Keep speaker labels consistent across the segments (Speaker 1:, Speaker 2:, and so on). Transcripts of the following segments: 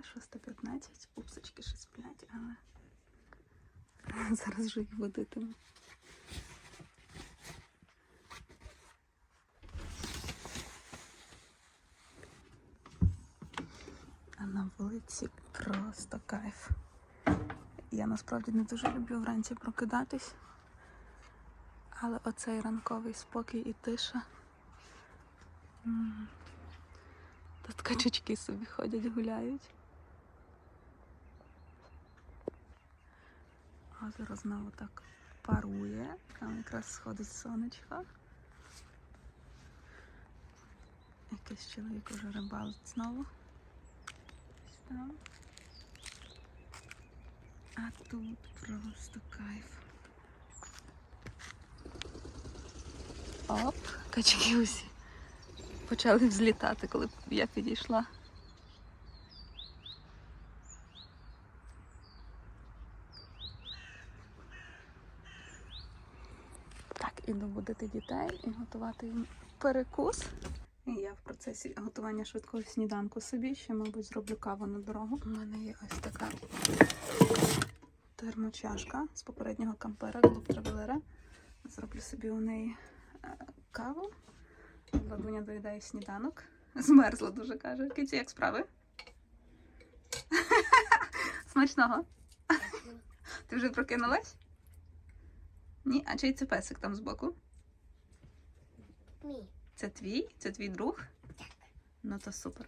Speaker 1: прокинулась 6.15. Пупсочки ще сплять, але зараз вже їх водитиму. А на вулиці просто кайф. Я насправді не дуже люблю вранці прокидатись. Але оцей ранковий спокій і тиша. Тут качечки собі ходять, гуляють. Озеро знову так парує. Там якраз сходить сонечко. Якийсь чоловік уже рибалить знову. Там. А тут просто кайф. Оп, качки усі почали взлітати, коли я підійшла. Так, будити дітей і готувати їм перекус. І я в процесі готування швидкого сніданку собі ще, мабуть, зроблю каву на дорогу. У мене є ось така термочашка з попереднього кампера Клуб Травелера. Зроблю собі у неї е, каву. Ладуня доїдає сніданок. Змерзла дуже каже. Киті, як справи? Смачного. Ти вже прокинулась? Ні, а чий це песик там збоку?
Speaker 2: Мій.
Speaker 1: Це твій? Це твій друг? Ну то супер.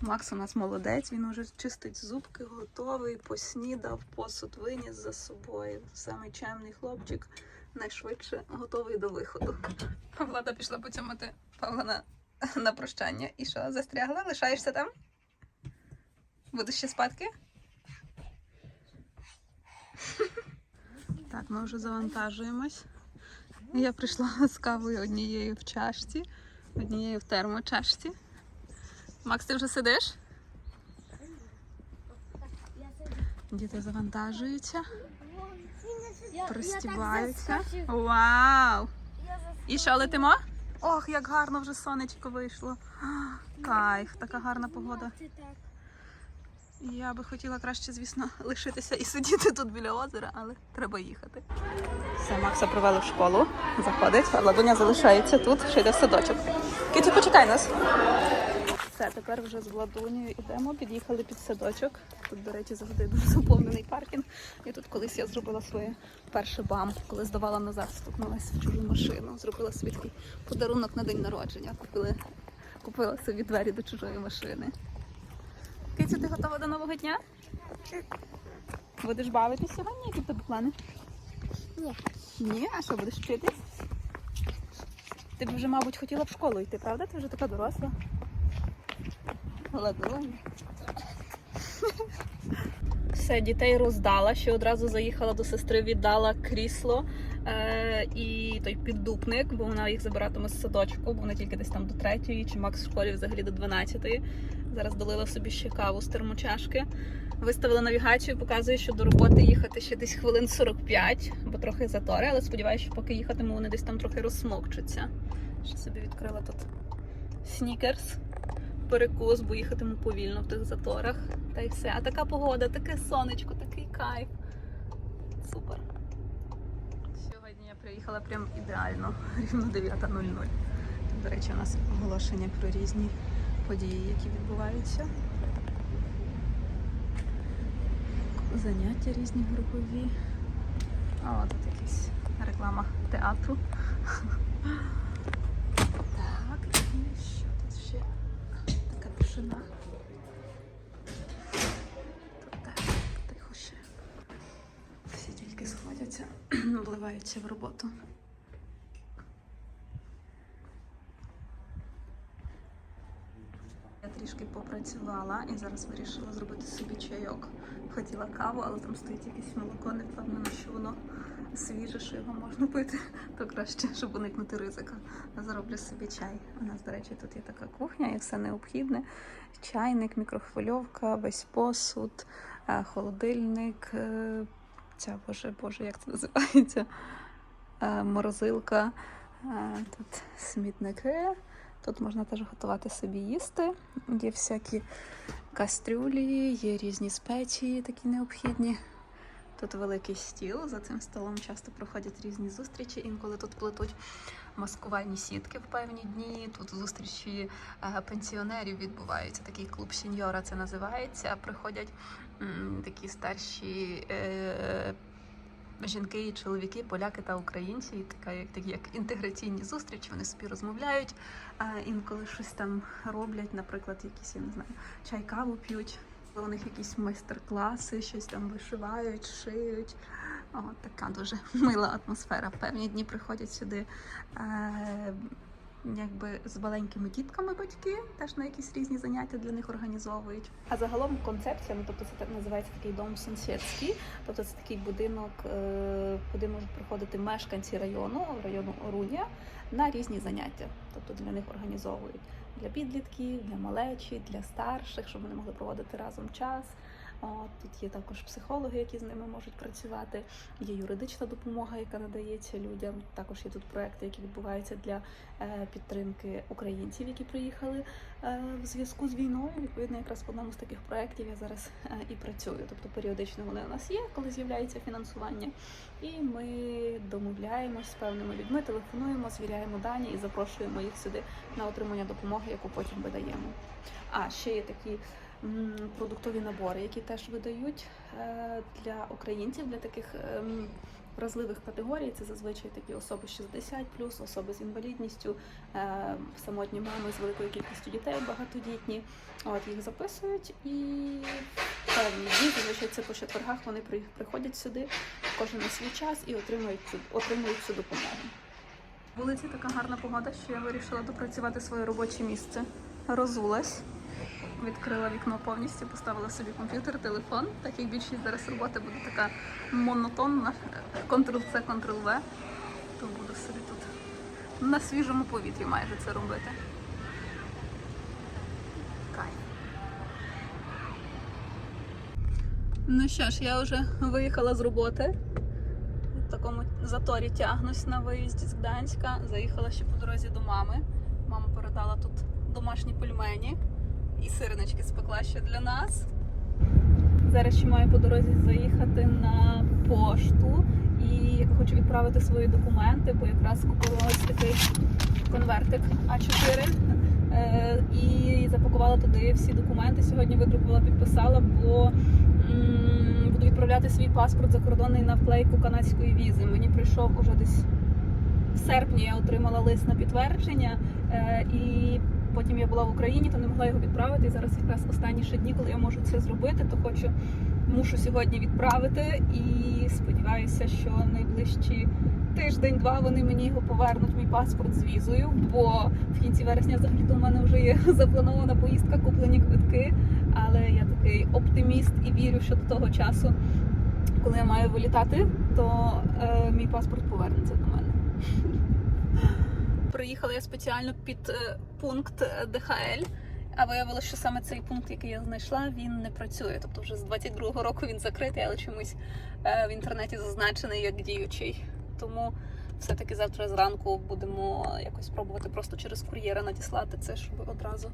Speaker 1: Макс у нас молодець, він уже чистить зубки, готовий, поснідав, посуд виніс за собою. Самий чемний хлопчик, найшвидше готовий до виходу. Влада пішла поцьомати Павла на, на прощання. І що, застрягла? Лишаєшся там? Будеш ще спадки? Так, ми вже завантажуємось. Я прийшла з кавою однією в чашці, однією в термочашці. Макс, ти вже сидиш? Діти завантажуються, пристібаються. Вау! І що летимо? Ох, як гарно вже сонечко вийшло. Кайф, така гарна погода. Я би хотіла краще, звісно, лишитися і сидіти тут біля озера, але треба їхати. Все, Макса привели в школу, заходить, а Ладуня залишається тут, ще йде в садочок. Киті, почекай нас. Все, тепер вже з Владунею йдемо, під'їхали під садочок. Тут, до речі, завжди дуже заповнений паркінг. І тут колись я зробила своє перше бам, коли здавала назад, стукнулася в чужу машину. Зробила такий подарунок на день народження. Купили, купила собі двері до чужої машини. Кицю, ти готова до нового дня? Будеш бавитись сьогодні? Які в тебе плани?
Speaker 2: Ні.
Speaker 1: Ні, а що будеш вчитись? Ти б вже, мабуть, хотіла в школу йти, правда? Ти вже така доросла. Ладунь. Все, дітей роздала. Ще одразу заїхала до сестри, віддала крісло е- і той піддупник, бо вона їх забиратиме з садочку, бо вона тільки десь там до третьої, чи Макс в школі взагалі до 12-ї. Зараз долила собі ще каву з термочашки. Виставила навігацію, показує, що до роботи їхати ще десь хвилин 45, бо трохи затори, але сподіваюся, що поки їхатиму, вони десь там трохи розсмокчуться. Ще собі відкрила тут снікерс, перекус, бо їхатиму повільно в тих заторах. Та й все. А така погода, таке сонечко, такий кайф. Супер. Сьогодні я приїхала прям ідеально, рівно 9.00. До речі, у нас оголошення про різні події, які відбуваються. Заняття різні групові. О, тут якась реклама театру. Так, і що тут ще? Така тишина. Тут так, тихо ще. Всі тільки сходяться, вливаються в роботу. Я трішки попрацювала і зараз вирішила зробити собі чайок. Хотіла каву, але там стоїть якесь молоко, не впевнена, що воно свіже, що його можна пити, то краще, щоб уникнути ризика. Зроблю собі чай. У нас, до речі, тут є така кухня, є все необхідне: чайник, мікрохвильовка, весь посуд, е, холодильник. е, Ця боже, боже, як це називається? Е, Морозилка. Тут смітники. Тут можна теж готувати собі їсти. Є всякі кастрюлі, є різні спеції, такі необхідні. Тут великий стіл. За цим столом часто проходять різні зустрічі. Інколи тут плетуть маскувальні сітки в певні дні. Тут зустрічі е, пенсіонерів відбуваються. Такий клуб сеньора це називається. Приходять м, такі старші. Е, Жінки і чоловіки, поляки та українці, така як такі як інтеграційні зустрічі. Вони собі розмовляють, а інколи щось там роблять, наприклад, якісь я не знаю, чай каву п'ють. У них якісь майстер-класи, щось там вишивають, шиють. О, така дуже мила атмосфера. Певні дні приходять сюди е, якби з маленькими дітками батьки, теж на якісь різні заняття для них організовують. А загалом концепція, ну тобто це називається такий дом сусідський, тобто це такий будинок, е, куди можуть приходити мешканці району, району Орунія, на різні заняття. Тобто для них організовують для підлітків, для малечі, для старших, щоб вони могли проводити разом час. Тут є також психологи, які з ними можуть працювати. Є юридична допомога, яка надається людям. Також є тут проекти, які відбуваються для е, підтримки українців, які приїхали е, в зв'язку з війною. Відповідно, якраз в одному з таких проєктів я зараз е, і працюю. Тобто періодично вони у нас є, коли з'являється фінансування. І ми домовляємося з певними людьми, телефонуємо, звіряємо дані і запрошуємо їх сюди на отримання допомоги, яку потім видаємо. А ще є такі продуктові набори, які теж видають е, для українців, для таких ем, вразливих категорій. Це зазвичай такі особи 60 особи з інвалідністю, е, самотні мами з великою кількістю дітей, багатодітні. От їх записують і певні зазвичай це по четвергах вони при- приходять сюди, кожен на свій час і отримують цю отримують цю допомогу. Вулиці така гарна погода, що я вирішила допрацювати своє робоче місце. Розулась, відкрила вікно повністю, поставила собі комп'ютер, телефон. Так як більшість зараз роботи буде така монотонна, Ctrl-C, Ctrl-V, то буду собі тут на свіжому повітрі майже це робити. Кайф. Ну що ж, я вже виїхала з роботи. В такому заторі тягнусь на виїзді з Гданська. Заїхала ще по дорозі до мами. Мама передала тут домашні пельмені і сирнички спекла ще для нас. Зараз ще маю по дорозі заїхати на пошту і хочу відправити свої документи, бо якраз купила ось такий конвертик А4 е, і запакувала туди всі документи. Сьогодні видрукувала, підписала, бо буду відправляти свій паспорт закордонний на вклейку канадської візи. Мені прийшов уже десь в серпні. Я отримала лист на підтвердження, е, і потім я була в Україні, то не могла його відправити. І зараз якраз останні ще дні, коли я можу це зробити, то хочу мушу сьогодні відправити. І сподіваюся, що найближчі тиждень-два вони мені його повернуть, мій паспорт з візою. Бо в кінці вересня взагалі у мене вже є запланована поїздка, куплені квитки. Але я такий оптиміст і вірю, що до того часу, коли я маю вилітати, то е, мій паспорт повернеться до мене. Приїхала я спеціально під е, пункт е, ДХЛ. А виявилося, що саме цей пункт, який я знайшла, він не працює. Тобто вже з 22-го року він закритий, але чомусь е, в інтернеті зазначений як діючий. Тому все-таки завтра зранку будемо якось пробувати просто через кур'єра надіслати це, щоб одразу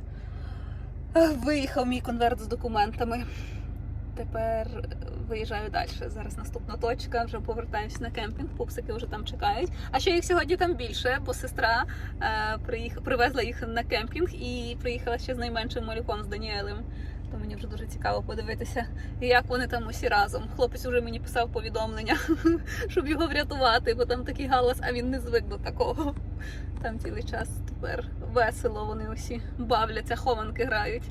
Speaker 1: виїхав мій конверт з документами. Тепер виїжджаю далі. Зараз наступна точка. Вже повертаюся на кемпінг. Пупсики вже там чекають. А ще їх сьогодні там більше, бо сестра е, приїх... привезла їх на кемпінг і приїхала ще з найменшим малюком з Даніелем. То мені вже дуже цікаво подивитися, як вони там усі разом. Хлопець уже мені писав повідомлення, щоб його врятувати, бо там такий галас, а він не звик до такого. Там цілий час тепер весело. Вони усі бавляться, хованки грають.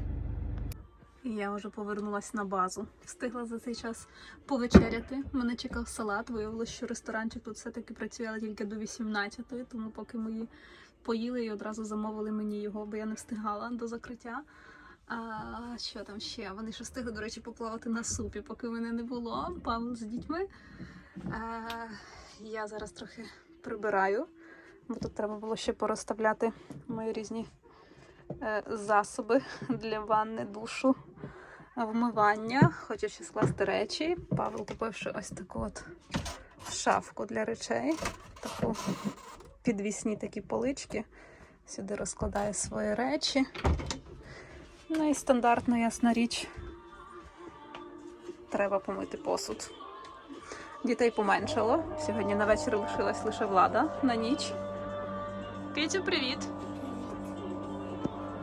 Speaker 1: І я вже повернулася на базу. Встигла за цей час повечеряти. Мене чекав салат. Виявилося, що ресторанчик тут все-таки працює але тільки до 18-ї, тому поки мої поїли і одразу замовили мені його, бо я не встигала до закриття. А що там ще? Вони ще встигли, до речі, поплавати на супі, поки мене не було. Павло з дітьми. А, я зараз трохи прибираю, бо тут треба було ще порозставляти мої різні засоби для ванни, душу, вмивання. Хочу ще скласти речі. Павло купив ще ось таку от шафку для речей, таку підвісні такі полички. Сюди розкладає свої речі. Ну і стандартна ясна річ. Треба помити посуд. Дітей поменшало. Сьогодні на вечір лишилась лише влада на ніч. Китю, привіт!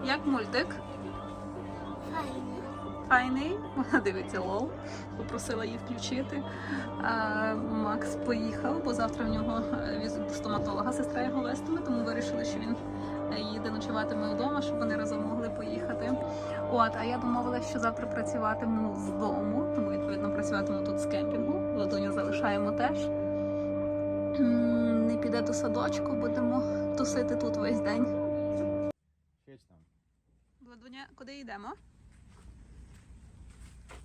Speaker 1: Як мультик? Файний. Вона дивиться лол. Попросила її включити. А, Макс поїхав, бо завтра в нього е, візит до стоматолога, сестра його вестиме, тому вирішили, що він е, їде ночуватиме вдома, щоб вони разом могли поїхати. От, а я домовилася, що завтра працюватиму з дому, тому відповідно працюватиму тут з кемпінгу. Ладоню залишаємо теж. Не піде до садочку, будемо тусити тут весь день.
Speaker 2: Świeć tam.
Speaker 1: Владуня, куди йдемо?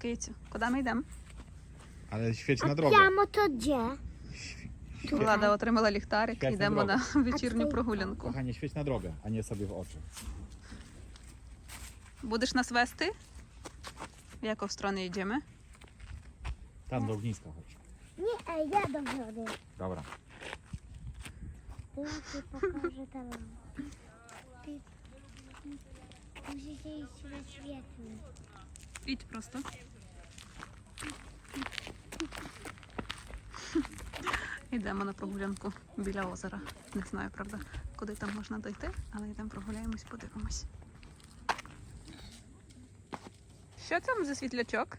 Speaker 1: Кицю, куди ми йдемо?
Speaker 2: Ale świeć na drogę.
Speaker 3: Прямо?
Speaker 2: Świe-
Speaker 1: Влада отримала ліхтарик,
Speaker 2: П'ять
Speaker 1: йдемо на
Speaker 2: на
Speaker 1: вечірню
Speaker 3: А
Speaker 1: прогулянку.
Speaker 2: Kochanie, świeć na drogę, a nie sobie w oczy.
Speaker 1: Будеш нас вести? В яку сторону йдемо?
Speaker 2: Tam do ogniska chodź.
Speaker 3: Ні, е, я до води.
Speaker 2: Dobra.
Speaker 3: Я тобі покажу там. Ти musisz iść na.
Speaker 1: Ідь просто. Йдемо на прогулянку біля озера. Не знаю, правда, куди там можна дойти, але йдемо прогуляємось, подивимось. Що там за світлячок?